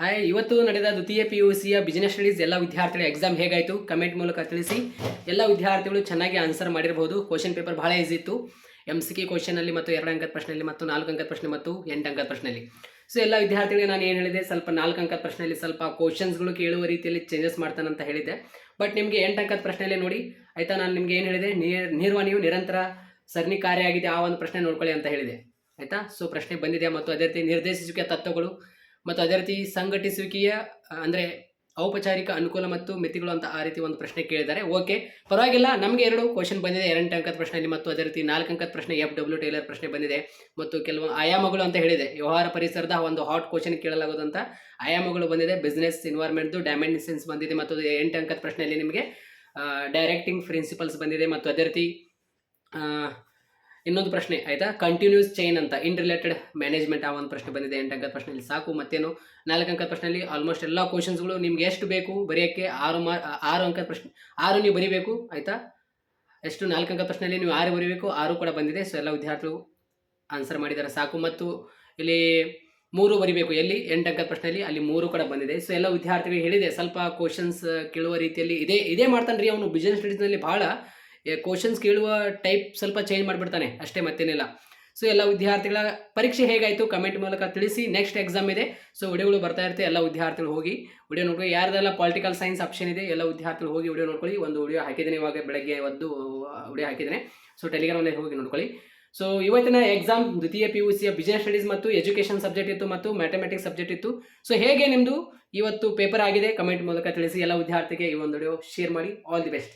Hi, ಇವತ್ತು ನಡೆದ ದ್ವಿತೀಯ ಪಿ ಯು ಸಿಯ ಬಿಸಿನೆಸ್ ಸ್ಟಡೀಸ್ ಎಲ್ಲ ವಿದ್ಯಾರ್ಥಿಗಳ ಎಕ್ಸಾಮ್ ಹೇಗಾಯಿತು? ಕಮೆಂಟ್ ಮೂಲಕ ತಿಳಿಸಿ. ಎಲ್ಲ ವಿದ್ಯಾರ್ಥಿಗಳು ಚೆನ್ನಾಗಿ ಆನ್ಸರ್ ಮಾಡಿರಬಹುದು ಕ್ವಶನ್ ಪೇಪರ್ ಬಹಳ ಈಸಿ ಇತ್ತು. ಎಂ ಸಿ ಕೆ ಕ್ವಶನಲ್ಲಿ ಮತ್ತು ಎರಡು ಅಂಕದ ಪ್ರಶ್ನೆಯಲ್ಲಿ ಮತ್ತು ನಾಲ್ಕು ಅಂಕದ ಪ್ರಶ್ನೆ ಮತ್ತು ಎಂಟು ಅಂಕದ ಪ್ರಶ್ನೆಯಲ್ಲಿ ಸೊ ಎಲ್ಲ ವಿದ್ಯಾರ್ಥಿಗಳಿಗೆ ನಾನು ಏನು ಹೇಳಿದೆ? ಸ್ವಲ್ಪ ನಾಲ್ಕು ಅಂಕದ ಪ್ರಶ್ನೆಯಲ್ಲಿ ಸ್ವಲ್ಪ ಕ್ವಶನ್ಸ್ಗಳು ಕೇಳುವ ರೀತಿಯಲ್ಲಿ ಚೇಂಜಸ್ ಮಾಡ್ತಾನಂತ ಹೇಳಿದ್ದೆ. ಬಟ್ ನಿಮಗೆ ಎಂಟು ಅಂಕದ ಪ್ರಶ್ನೆಯಲ್ಲಿ ನೋಡಿ. ಆಯಿತಾ, ನಾನು ನಿಮಗೆ ಏನು ಹೇಳಿದೆ? ನೀರ್ ನಿರ್ವಹಣೆಯು ನಿರಂತರ ಸರಣಿ ಕಾರ್ಯ ಆಗಿದೆ. ಆ ಒಂದು ಪ್ರಶ್ನೆ ನೋಡ್ಕೊಳ್ಳಿ ಅಂತ ಹೇಳಿದೆ. ಆಯಿತಾ? ಸೊ ಪ್ರಶ್ನೆ ಬಂದಿದೆ ಮತ್ತು ಅದೇ ರೀತಿ ನಿರ್ದೇಶಿಸುವಿಕೆ ತತ್ವಗಳು ಮತ್ತು ಅದೇ ರೀತಿ ಸಂಘಟಿಸುವಿಕೆಯ ಅಂದರೆ ಔಪಚಾರಿಕ ಅನುಕೂಲ ಮತ್ತು ಮಿತಿಗಳು ಅಂತ ಆ ರೀತಿ ಒಂದು ಪ್ರಶ್ನೆ ಕೇಳಿದ್ದಾರೆ. ಓಕೆ ಪರವಾಗಿಲ್ಲ, ನಮಗೆ ಎರಡು ಕ್ವಶನ್ ಬಂದಿದೆ. ಎರಡು ಅಂಕದ ಪ್ರಶ್ನೆಯಲ್ಲಿ ಮತ್ತು ಅದೇ ರೀತಿ ನಾಲ್ಕು ಅಂಕದ ಪ್ರಶ್ನೆ ಎಫ್ ಡಬ್ಲ್ಯೂ ಟೇಲರ್ ಪ್ರಶ್ನೆ ಬಂದಿದೆ. ಮತ್ತು ಕೆಲವು ಆಯಾಮಗಳು ಅಂತ ಹೇಳಿದೆ. ವ್ಯವಹಾರ ಪರಿಸರದ ಒಂದು ಹಾಟ್ ಕ್ವಶನ್ ಕೇಳಲಾಗೋದಂತ ಆಯಾಮಗಳು ಬಂದಿದೆ. ಬಿಸ್ನೆಸ್ ಇನ್ವೈರ್ಮೆಂಟ್ದು ಡೈಮೆನ್ಷನ್ಸ್ ಬಂದಿದೆ ಮತ್ತು ಎಂಟು ಅಂಕದ ಪ್ರಶ್ನೆಯಲ್ಲಿ ನಿಮಗೆ ಡೈರೆಕ್ಟಿಂಗ್ ಪ್ರಿನ್ಸಿಪಲ್ಸ್ ಬಂದಿದೆ ಮತ್ತು ಅದೇ ರೀತಿ ಇನ್ನೊಂದು ಪ್ರಶ್ನೆ, ಆಯ್ತಾ? ಕಂಟಿನ್ಯೂಸ್ ಚೈನ್ ಅಂತ ಇನ್ ರಿಲೇಟೆಡ್ ಮ್ಯಾನೇಜ್ಮೆಂಟ್ ಆ ಒಂದು ಪ್ರಶ್ನೆ ಬಂದಿದೆ, ಎಂಟು ಅಂಕದ ಪ್ರಶ್ನೆಯಲ್ಲಿ ಸಾಕು, ಮತ್ತೇನು? ನಾಲ್ಕು ಅಂಕದ ಪ್ರಶ್ನೆಯಲ್ಲಿ ಆಲ್ಮೋಸ್ಟ್ ಎಲ್ಲ ಕ್ವಶನ್ಸ್ಗಳು ನಿಮ್ಗೆ ಎಷ್ಟು ಬೇಕು ಬರೆಯೋಕ್ಕೆ? ಆರು ಮಾರ್ ಆರು ಅಂಕದ ಪ್ರಶ್ನೆ, ಆರು ನೀವು ಬರಿಬೇಕು, ಆಯಿತಾ? ಎಷ್ಟು? ನಾಲ್ಕು ಅಂಕದ ಪ್ರಶ್ನೆಯಲ್ಲಿ ನೀವು ಆರು ಬರೀಬೇಕು, ಆರು ಕೂಡ ಬಂದಿದೆ ಸೊ ಎಲ್ಲ ವಿದ್ಯಾರ್ಥಿಗಳು ಆನ್ಸರ್ ಮಾಡಿದ್ದಾರೆ ಸಾಕು. ಮತ್ತು ಇಲ್ಲಿ ಮೂರು ಬರಿಬೇಕು, ಎಲ್ಲಿ? ಎಂಟು ಅಂಕದ ಪ್ರಶ್ನೆಯಲ್ಲಿ, ಅಲ್ಲಿ ಮೂರು ಕೂಡ ಬಂದಿದೆ ಸೊ ಎಲ್ಲ ವಿದ್ಯಾರ್ಥಿಗಳಿಗೆ ಹೇಳಿದೆ, ಸ್ವಲ್ಪ ಕ್ವಶನ್ಸ್ ಕೇಳುವ ರೀತಿಯಲ್ಲಿ ಇದೇ ಇದೇ ಮಾಡ್ತಾನೆ ರೀ ಅವನು ಬಿಸ್ನೆಸ್ ಸ್ಟಡೀಸ್ನಲ್ಲಿ ಭಾಳ ಕ್ವಶನ್ಸ್ ಕೇಳುವ ಟೈಪ್ ಸ್ವಲ್ಪ ಚೇಂಜ್ ಮಾಡಿಬಿಡ್ತಾನೆ ಅಷ್ಟೇ ಮತ್ತೇನಿಲ್ಲ. ಸೊ ಎಲ್ಲ ವಿದ್ಯಾರ್ಥಿಗಳ ಪರೀಕ್ಷೆ ಹೇಗಾಯಿತು ಕಮೆಂಟ್ ಮೂಲಕ ತಿಳಿಸಿ ನೆಕ್ಸ್ಟ್ ಎಕ್ಸಾಮ್ ಇದೆ. ಸೊ ವಿಡಿಯೋಗಳು ಬರ್ತಾ ಇರುತ್ತೆ, ಎಲ್ಲ ವಿದ್ಯಾರ್ಥಿಗಳು ಹೋಗಿ ವಿಡಿಯೋ ನೋಡ್ಕೊಳ್ಳಿ. ಯಾರ್ದೆಲ್ಲ ಪೊಲಿಟಿಕಲ್ ಸೈನ್ಸ್ ಆಪ್ಷನ್ ಇದೆ, ಎಲ್ಲ ವಿದ್ಯಾರ್ಥಿಗಳು ಹೋಗಿ ವಿಡಿಯೋ ನೋಡ್ಕೊಳ್ಳಿ. ಒಂದು ವಿಡಿಯೋ ಹಾಕಿದ್ದೀನಿ ಇವಾಗ, ಬೆಳಗ್ಗೆ ಒಂದು ವಿಡಿಯೋ ಹಾಕಿದ್ದೇನೆ. ಸೊ ಟೆಲಿಗ್ರಾಮಲ್ಲಿ ಹೋಗಿ ನೋಡ್ಕೊಳ್ಳಿ. ಸೊ ಇವತ್ತಿನ ಎಕ್ಸಾಮ್ ದ್ವಿತೀಯ ಪಿ ಯು ಸಿಯ ಬಿಸಿನೆಸ್ ಸ್ಟಡೀಸ್ ಮತ್ತು ಎಜುಕೇಷನ್ ಸಬ್ಜೆಕ್ಟ್ ಇತ್ತು ಮತ್ತು ಮ್ಯಾಥಮೆಟಿಕ್ಸ್ ಸಬ್ಜೆಕ್ಟ್ ಇತ್ತು. ಸೊ ಹೇಗೆ ನಿಮ್ಮದು ಇವತ್ತು ಪೇಪರ್ ಆಗಿದೆ? ಕಮೆಂಟ್ ಮೂಲಕ ತಿಳಿಸಿ, ಎಲ್ಲ ವಿದ್ಯಾರ್ಥಿಗೆ ಈ ಒಂದು ವಿಡಿಯೋ ಶೇರ್ ಮಾಡಿ. All the best